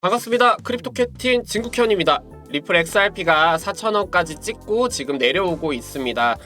반갑습니다. 크립토 캡틴 진국현입니다. 리플 XRP가 4,000원까지 찍고 지금 내려오고 있습니다.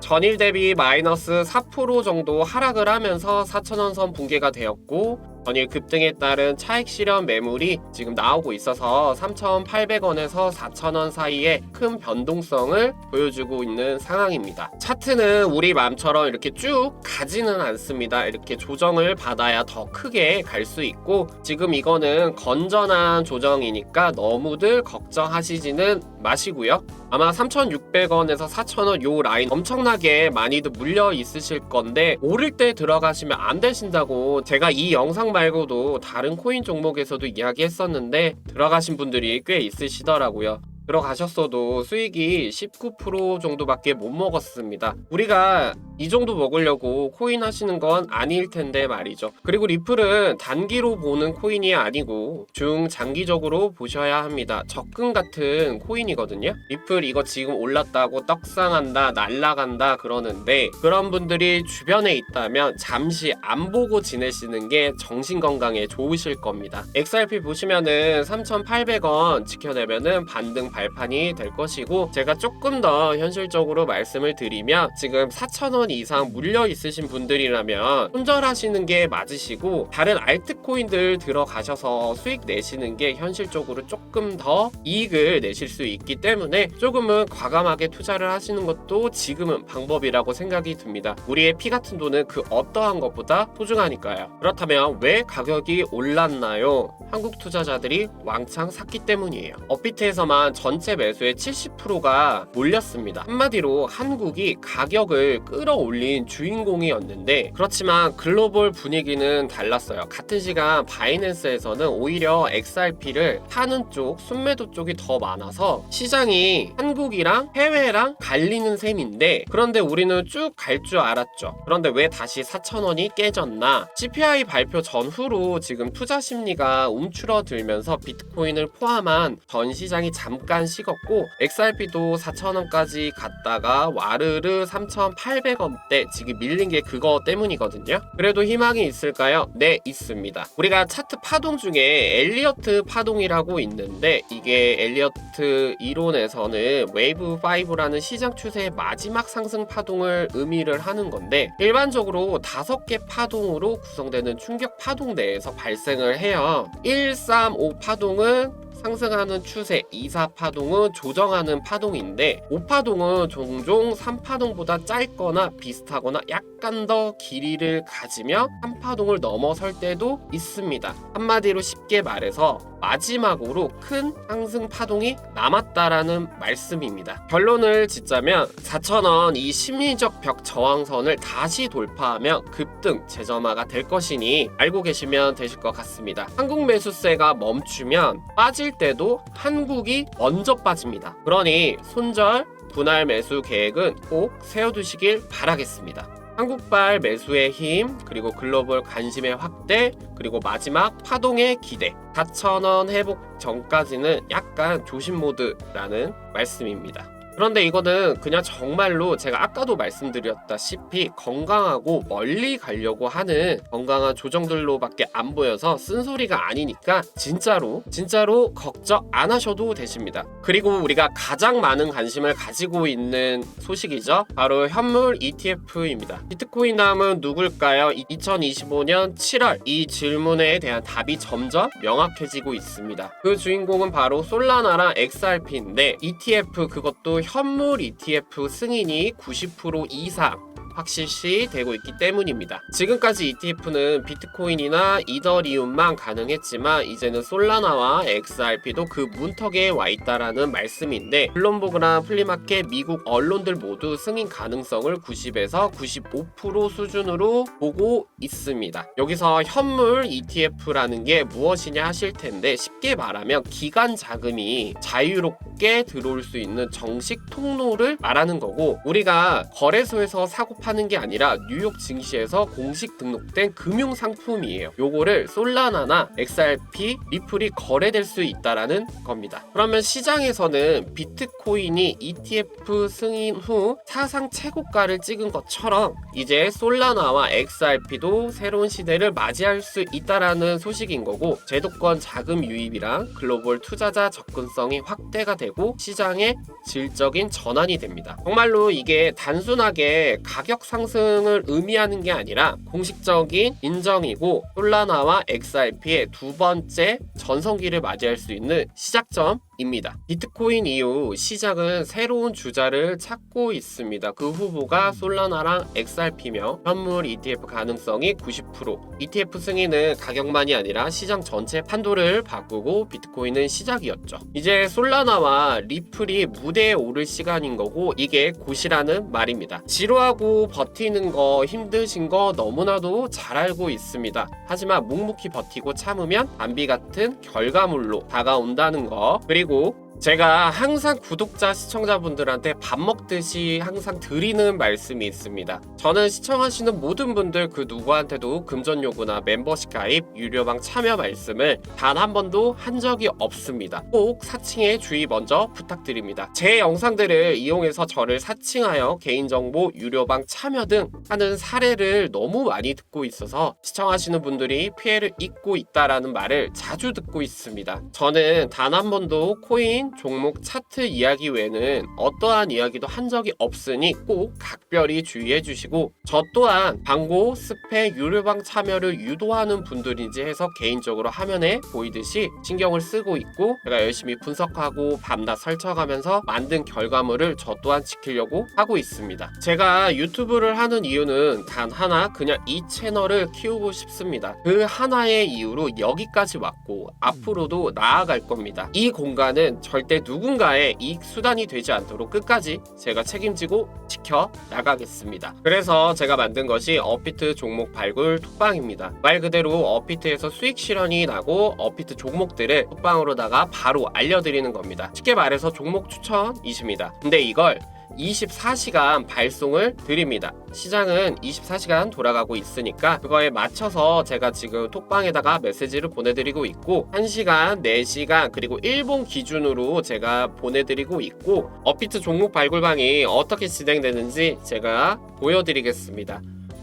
전일 대비 마이너스 4% 정도 하락을 하면서 4,000원 선 붕괴가 되었고 전일 급등에 따른 차익 실현 매물이 지금 나오고 있어서 3,800원에서 4,000원 사이에 큰 변동성을 보여주고 있는 상황입니다. 차트는 우리 맘처럼 이렇게 쭉 가지는 않습니다. 이렇게 조정을 받아야 더 크게 갈 수 있고 지금 이거는 건전한 조정이니까 너무들 걱정하시지는 마시고요. 아마 3,600원에서 4,000원 요 라인 엄청나게 많이들 물려 있으실 건데 오를 때 들어가시면 안 되신다고 제가 이 영상 말고도 다른 코인 종목에서도 이야기했었는데 들어가신 분들이 꽤 있으시더라고요. 들어가셨어도 수익이 19% 정도밖에 못 먹었습니다. 우리가 이 정도 먹으려고 코인 하시는 건 아닐 텐데 말이죠. 그리고 리플은 단기로 보는 코인이 아니고 중장기적으로 보셔야 합니다. 적금 같은 코인이거든요. 리플 이거 지금 올랐다고 떡상한다, 날라간다 그러는데 그런 분들이 주변에 있다면 잠시 안 보고 지내시는 게 정신 건강에 좋으실 겁니다. XRP 보시면은 3,800원 지켜내면은 반등 발판이 될 것이고 제가 조금 더 현실적으로 말씀을 드리면 지금 4,000원 이상 물려 있으신 분들이라면 손절하시는 게 맞으시고 다른 알트코인들 들어가셔서 수익 내시는 게 현실적으로 조금 더 이익을 내실 수 있기 때문에 조금은 과감하게 투자를 하시는 것도 지금은 방법이라고 생각이 듭니다. 우리의 피 같은 돈은 그 어떠한 것보다 소중하니까요. 그렇다면 왜 가격이 올랐나요? 한국 투자자들이 왕창 샀기 때문이에요. 업비트에서만 전체 매수의 70%가 몰렸습니다. 한마디로 한국이 가격을 끌어올린 주인공이었는데 그렇지만 글로벌 분위기는 달랐어요. 같은 시간 바이낸스에서는 오히려 XRP를 파는 쪽, 순매도 쪽이 더 많아서 시장이 한국이랑 해외랑 갈리는 셈인데 그런데 우리는 쭉 갈 줄 알았죠. 그런데 왜 다시 4,000원이 깨졌나? CPI 발표 전후로 지금 투자 심리가 움츠러들면서 비트코인을 포함한 전 시장이 잠깐 식었고 XRP도 4,000원까지 갔다가 와르르 3,800원대 지금 밀린 게 그거 때문이거든요. 그래도 희망이 있을까요? 네, 있습니다. 우리가 차트 파동 중에 엘리어트 파동이라고 있는데 이게 엘리어트 이론에서는 웨이브 5라는 시장 추세의 마지막 상승 파동을 의미를 하는 건데 일반적으로 다섯 개 파동으로 구성되는 충격 파동 내에서 발생을 해요. 1, 3, 5 파동은 상승하는 추세, 2, 4 파동은 조정하는 파동인데 5 파동은 종종 3 파동보다 짧거나 비슷하거나 약간 더 길이를 가지며 3 파동을 넘어설 때도 있습니다. 한마디로 쉽게 말해서 마지막으로 큰 상승 파동이 남았다라는 말씀입니다. 결론을 짓자면 4,000원 이 심리적 벽 저항선을 다시 돌파하면 급등 재점화가 될 것이니 알고 계시면 되실 것 같습니다. 한국 매수세가 멈추면 빠질 때도 한국이 먼저 빠집니다. 그러니 손절 분할 매수 계획은 꼭 세워두시길 바라겠습니다. 한국발 매수의 힘, 그리고 글로벌 관심의 확대, 그리고 마지막 파동의 기대. 4,000원 회복 전까지는 약간 조심 모드라는 말씀입니다. 그런데 이거는 그냥 정말로 제가 아까도 말씀드렸다시피 건강하고 멀리 가려고 하는 건강한 조정들로밖에 안 보여서 쓴소리가 아니니까 진짜로 진짜로 걱정 안 하셔도 되십니다. 그리고 우리가 가장 많은 관심을 가지고 있는 소식이죠. 바로 현물 ETF입니다. 비트코인 다음은 누굴까요? 2025년 7월 이 질문에 대한 답이 점점 명확해지고 있습니다. 그 주인공은 바로 솔라나랑 XRP인데 ETF 그것도 현물 ETF 승인이 90% 이상 확실시 되고 있기 때문입니다. 지금까지 ETF는 비트코인이나 이더리움만 가능했지만 이제는 솔라나와 XRP도 그 문턱에 와 있다라는 말씀인데 블룸버그랑 플리마켓 미국 언론들 모두 승인 가능성을 90에서 95% 수준으로 보고 있습니다. 여기서 현물 ETF라는 게 무엇이냐 하실 텐데 쉽게 말하면 기관 자금이 자유롭게 들어올 수 있는 정식 통로를 말하는 거고 우리가 거래소에서 사고 파는 게 아니라 뉴욕 증시에서 공식 등록된 금융 상품이에요. 요거를 솔라나나 XRP, 리플이 거래될 수 있다라는 겁니다. 그러면 시장에서는 비트코인이 ETF 승인 후 사상 최고가를 찍은 것처럼 이제 솔라나와 XRP도 새로운 시대를 맞이할 수 있다라는 소식인 거고 제도권 자금 유입이랑 글로벌 투자자 접근성이 확대가 되고 시장의 질적인 전환이 됩니다. 정말로 이게 단순하게 가격 상승을 의미하는 게 아니라 공식적인 인정이고 솔라나와 XRP의 두 번째 전성기를 맞이할 수 있는 시작점 입니다. 비트코인 이후 시장은 새로운 주자를 찾고 있습니다. 그 후보가 솔라나랑 XRP며 현물 ETF 가능성이 90% ETF 승인은 가격만이 아니라 시장 전체 판도를 바꾸고 비트코인은 시작이었죠. 이제 솔라나와 리플이 무대에 오를 시간인 거고 이게 곧이라는 말입니다. 지루하고 버티는 거 힘드신 거 너무나도 잘 알고 있습니다. 하지만 묵묵히 버티고 참으면 단비 같은 결과물로 다가온다는 거 그리고 그리고 제가 항상 구독자 시청자분들한테 밥 먹듯이 항상 드리는 말씀이 있습니다. 저는 시청하시는 모든 분들 그 누구한테도 금전 요구나 멤버십 가입, 유료방 참여 말씀을 단 한 번도 한 적이 없습니다. 꼭 사칭에 주의 먼저 부탁드립니다. 제 영상들을 이용해서 저를 사칭하여 개인정보, 유료방 참여 등 하는 사례를 너무 많이 듣고 있어서 시청하시는 분들이 피해를 입고 있다라는 말을 자주 듣고 있습니다. 저는 단 한 번도 코인 종목 차트 이야기 외에는 어떠한 이야기도 한 적이 없으니 꼭 각별히 주의해 주시고 저 또한 광고, 스펙, 유료방 참여를 유도하는 분들인지 해서 개인적으로 화면에 보이듯이 신경을 쓰고 있고 제가 열심히 분석하고 밤낮 설쳐가면서 만든 결과물을 저 또한 지키려고 하고 있습니다. 제가 유튜브를 하는 이유는 단 하나 그냥 이 채널을 키우고 싶습니다. 그 하나의 이유로 여기까지 왔고 앞으로도 나아갈 겁니다. 이 공간은 절대 누군가의 이익 수단이 되지 않도록 끝까지 제가 책임지고 지켜 나가겠습니다. 그래서 제가 만든 것이 어피트 종목 발굴 톡방입니다. 말 그대로 어피트에서 수익 실현이 나고 어피트 종목들을 톡방으로다가 바로 알려드리는 겁니다. 쉽게 말해서 종목 추천이십니다. 근데 이걸 24시간 발송을 드립니다. 시장은 24시간 돌아가고 있으니까 그거에 맞춰서 제가 지금 톡방에다가 메시지를 보내드리고 있고 1시간, 4시간 그리고 일본 기준으로 제가 보내드리고 있고 어피트 종목 발굴방이 어떻게 진행되는지 제가 보여드리겠습니다.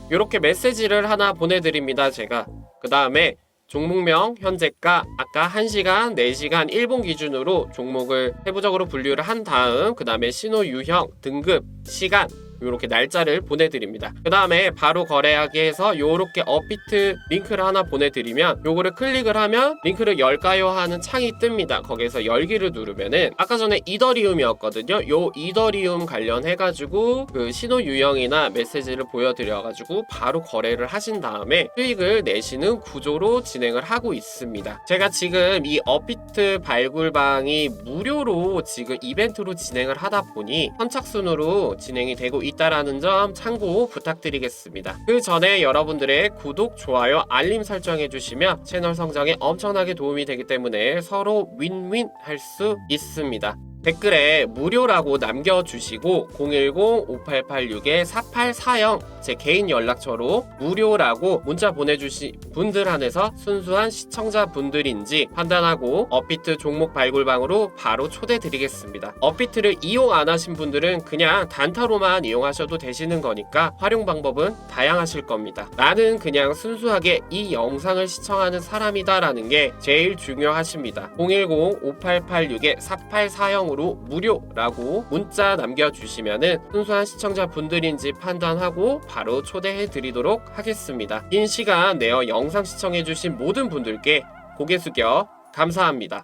이렇게 메시지를 하나 보내드립니다. 제가 그 다음에 종목명, 현재가, 아까 1시간, 4시간, 일본 기준으로 종목을 세부적으로 분류를 한 다음 그 다음에 신호 유형, 등급, 시간 이렇게 날짜를 보내드립니다. 그 다음에 바로 거래하기 해서 이렇게 어피트 링크를 하나 보내드리면 요거를 클릭을 하면 링크를 열까요 하는 창이 뜹니다. 거기에서 열기를 누르면은 아까 전에 이더리움이었거든요. 요 이더리움 관련해가지고 그 신호 유형이나 메시지를 보여드려가지고 바로 거래를 하신 다음에 수익을 내시는 구조로 진행을 하고 있습니다. 제가 지금 이 어피트 발굴방이 무료로 지금 이벤트로 진행을 하다 보니 선착순으로 진행이 되고 있다라는 점 참고 부탁드리겠습니다. 그 전에 여러분들의 구독, 좋아요, 알림 설정해 주시면 채널 성장에 엄청나게 도움이 되기 때문에 서로 윈윈 할 수 있습니다. 댓글에 무료라고 남겨주시고 010-5886-4840 제 개인 연락처로 무료라고 문자 보내주신 분들 한해서 순수한 시청자분들인지 판단하고 어피트 종목 발굴방으로 바로 초대 드리겠습니다. 어피트를 이용 안 하신 분들은 그냥 단타로만 이용하셔도 되시는 거니까 활용 방법은 다양하실 겁니다. 나는 그냥 순수하게 이 영상을 시청하는 사람이다 라는 게 제일 중요하십니다. 010-5886-4840으 로 무료라고 문자 남겨주시면은 순수한 시청자분들인지 판단하고 바로 초대해 드리도록 하겠습니다. 긴 시간 내어 영상 시청해주신 모든 분들께 고개 숙여 감사합니다.